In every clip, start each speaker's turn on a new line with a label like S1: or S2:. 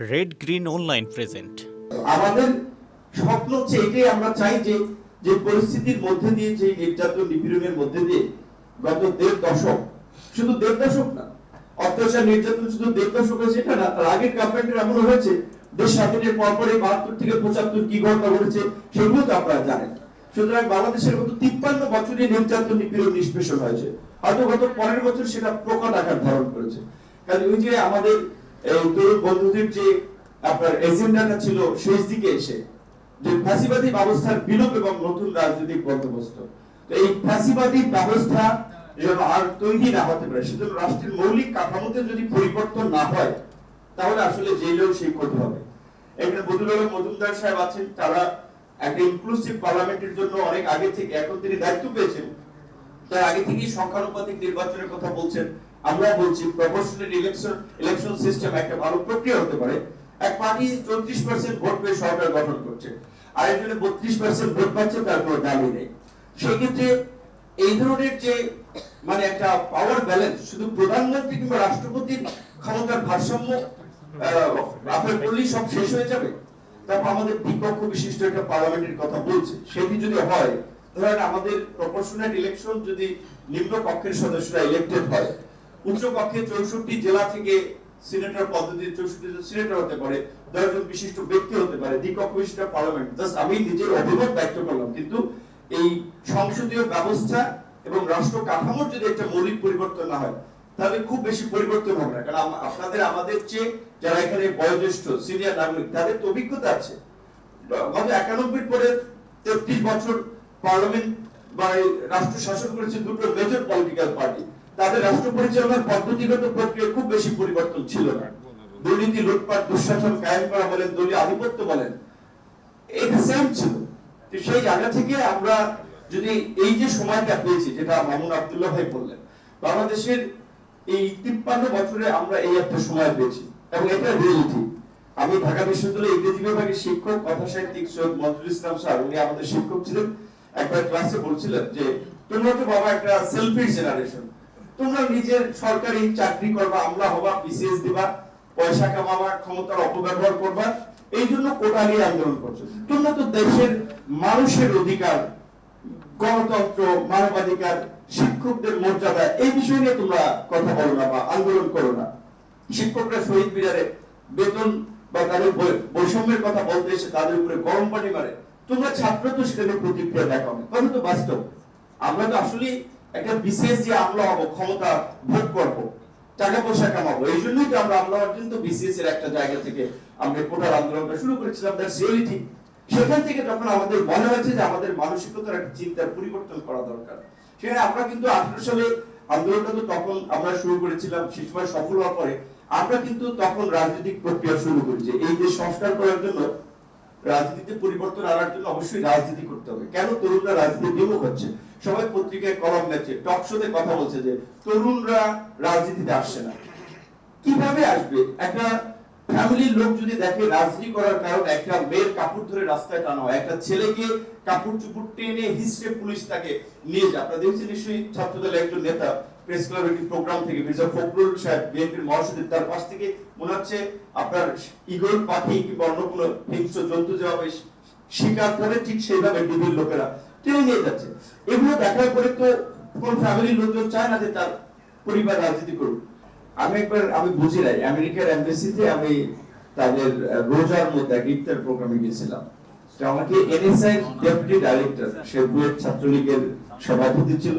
S1: Red green online present
S2: আমাদের স্বপ্ন হচ্ছে এটাই, আমরা চাই যে যে পরিস্থিতির মধ্যে দিয়ে, যে নির্যাতন নিপীড়নের মধ্যে দিয়ে গত দেড় দশক, শুধু দেড় দশক না, অত্যাচার, নির্যাতন শুধু দেড় দশক হয়েছে, এটা না, তার আগের গভর্নমেন্টের এমন হয়েছে, দেশ স্বাধীনের পরপরে বাহাত্তর থেকে পঁচাত্তর কি ঘটনা ঘটেছে, সেগুলো তো আপনারা জানেন। সুতরাং বাংলাদেশের গত তিপ্পান্ন বছরে নির্যাতন, নিপীড়ন, নিষ্পেষণ হয়েছে। হয়তো গত পরের বছর সেটা প্রকট আকার ধারণ করেছে। কারণ ওই যে আমাদের এই তরুণ বন্ধুদের যে আপনার এজেন্ডাটা ছিল শেষ দিকে এসে, যে ফ্যাসিবাদী ব্যবস্থার বিলোপ এবং নতুন রাজনৈতিক বন্দোবস্ত। তো এই ফ্যাসিবাদী ব্যবস্থা যেন আর তৈরি না হতে পারে, সেজন্য রাষ্ট্রের মৌলিক কাঠামোতে যদি পরিবর্তন না হয়, তাহলে আসলে সেই হবে। এখানে মজুমদার সাহেব আছেন, তারা একটা ইনক্লুসিভ পার্লামেন্টের জন্য অনেক আগে থেকে, এখন তিনি দায়িত্ব পেয়েছেন। তার আগে থেকেই সংখ্যানুপাতিক নির্বাচনের কথা বলছেন। আমরা বলছি প্রপোর্শনাল ইলেকশন ইলেকশন সিস্টেম একটা ভালো প্রক্রিয়া হতে পারে। এক পার্টি চৌত্রিশ পার্সেন্ট ভোট পেয়ে সরকার গঠন করছে। আরেকজনে বত্রিশ পার্সেন্ট ভোট পাচ্ছে তার কোনো দাবি নেই। সেক্ষেত্রে এই ধরনের যে মানে একটা পাওয়ার ব্যালেন্স শুধু প্রধানমন্ত্রী কিংবা রাষ্ট্রপতির ক্ষমতার ভারসাম্য আপনার বললেই সব শেষ হয়ে যাবে। তারপর আমাদের বিপক্ষ বিশিষ্ট একটা পার্লামেন্টের কথা বলছে। সেটি যদি হয়, ধরেন আমাদের প্রপোর্শনাল ইলেকশন যদি নিম্ন কক্ষের সদস্যরা ইলেক্টেড হয় উচ্চ কক্ষে চৌষট্টি জেলা থেকে সিনেটর পদ্ধতি চৌষট্টি সিনেটর হতে পারে, দশজন বিশিষ্ট ব্যক্তি হতে পারে, দ্বিকক্ষ বিশিষ্ট পার্লামেন্ট। জাস্ট আমি নিজের অভিমত ব্যক্ত করলাম। কিন্তু এই সংসদীয় ব্যবস্থা এবং রাষ্ট্র কাঠামোর যদি একটা মৌলিক পরিবর্তন না হয়, তাহলে খুব বেশি পরিবর্তন হবে না। কারণ আপনাদের, আমাদের চেয়ে যারা এখানে বয়োজ্যেষ্ঠ সিনিয়র নাগরিক, তাদের তো অভিজ্ঞতা আছে। গত একানব্বই পরে তেত্রিশ বছর পার্লামেন্ট বা রাষ্ট্র শাসন করেছে দুটো মেজর পলিটিক্যাল পার্টি তাদের রাষ্ট্র পরিচালনার পদ্ধতিগত প্রক্রিয়া খুব বেশি পরিবর্তন ছিল না। দুর্নীতি, লুটপাট, দুঃশাসন কায়েম করা বলেন, দলীয় আধিপত্য বলেন, এটা সেম ছিল। সেই জায়গা থেকে আমরা যদি এই যে সময়টা পেয়েছি, যেটা মামুন আব্দুল্লাহ ভাই বললেন, বাংলাদেশের এই তিপ্পান্ন বছরে আমরা এই একটা সময় পেয়েছি এবং এটা রিয়েলিটি আমি ঢাকা বিশ্ববিদ্যালয়ে ইংরেজি বিভাগের শিক্ষক, কথা সাহিত্যিক সৈয়দ মঞ্জুর ইসলাম স্যার, উনি আমাদের শিক্ষক ছিলেন। একবার ক্লাসে বলছিলেন যে, তোমরা তো বাবা একটা সেলফিশ জেনারেশন তোমরা নিজের সরকারি চাকরি করবা আমরা হবা বিসিএস দিবা, পয়সা কামাবা, ক্ষমতার অপব্যবহার করবা, এই জন্য কোটা নিয়ে আন্দোলন করছ। তোমরা তো দেশের মানুষের অধিকার, গণতন্ত্র, মানবাধিকার, শিক্ষকদের মর্যাদা, এই বিষয় নিয়ে তোমরা কথা বলো না বা আন্দোলন করো না। শিক্ষকরা শহীদ মিনারে বেতন বা তাদের বৈষম্যের কথা বলতে এসে তাদের উপরে গরম পানি মারে। তোমরা ছাত্র তো সেটা নিয়ে প্রতিক্রিয়া দেখাও কথা তো বাস্তব। আমরা তো আসলে একটা বিশেষ যে আমলা হব, ক্ষমতা ভোগ করব, টাকা পয়সা কামাবো, এই জন্যই তো আমরা আমলা অর্জন তো বিসিএস এর একটা জায়গা থেকে আমরা কোটার আন্দোলনটা শুরু করেছিলাম দ্যাটস রিয়েলিটি সেখান থেকে যখন আমাদের মনে হয়েছে যে আমাদের মানসিকতার একটা চিন্তার পরিবর্তন করা দরকার, সেখানে আমরা কিন্তু আঠারো সালে আন্দোলনটা তো তখন আমরা শুরু করেছিলাম, সে সময় সফল হওয়ার পরে, আমরা কিন্তু তখন রাজনৈতিক প্রক্রিয়া শুরু করি যে এই যে সংস্কার করার জন্য রাজনীতিতে পরিবর্তন আনার জন্য অবশ্যই রাজনীতি করতে হবে। কেন তরুণরা রাজনীতি বিমুখ হচ্ছে? সবাই পত্রিকায় কলম লেখছে, টক শোতে কথা বলছে যে তরুণরা রাজনীতিতে আসছে না। কীভাবে আসবে? একটা ফ্যামিলির লোক যদি দেখে রাজনীতি করার কারণ, একটা মেয়ের কাপড় ধরে রাস্তায় টানা হয়, একটা ছেলেকে কাপড় চুপড় টেনে হিসড়ে পুলিশ তাকে নিয়ে যায়। আপনারা দেখছেন নিশ্চয়ই ছাত্রদলের একজন নেতা প্রেস ক্লাবের একটি প্রোগ্রাম থেকে মির্জা ফখরুল সাহেব বিএনপির মহাসচিব, তার পাশ থেকে মনে হচ্ছে আপনার ইগল পাখি কিংবা অন্য কোনো হিংস্র জন্তু যেভাবে শিকার করে ঠিক সেইভাবে ডিবির লোকেরা টেনে নিয়ে যাচ্ছে। এগুলো দেখার পরে তো কোন ফ্যামিলির লোকজন চায় না যে তার পরিবার রাজনীতি করুক। আমি একবার, আমি বুঝি নাই, আমেরিকার এমবেসিতে আমি তাদের রোজার মধ্যে এক ইফতার প্রোগ্রামে গিয়েছিলাম। আমাকে এনএসআই ডেপুটি ডাইরেক্টর সে বুয়েট ছাত্রলীগের সভাপতি ছিল।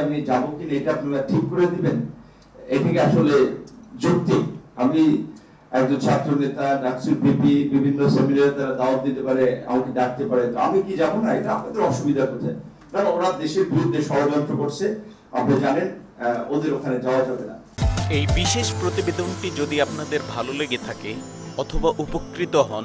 S2: আমি এটা আপনারা ঠিক করে দিবেন। আসলে যৌক্তিক আমি একজন ছাত্র নেতা ডাকসুর বিপি বিভিন্ন সেমিনারে তারা দাওয়াত দিতে পারে, আমাকে ডাকতে পারে। তো আমি কি যাব না? এটা আপনাদের অসুবিধা কোথায় কারণ ওরা দেশের বিরুদ্ধে ষড়যন্ত্র করছে। আপনি জানেন ওদের ওখানে যাওয়া যাবে না।
S1: এই বিশেষ প্রতিবেদনটি যদি আপনাদের ভালো লেগে থাকে অথবা উপকৃত হন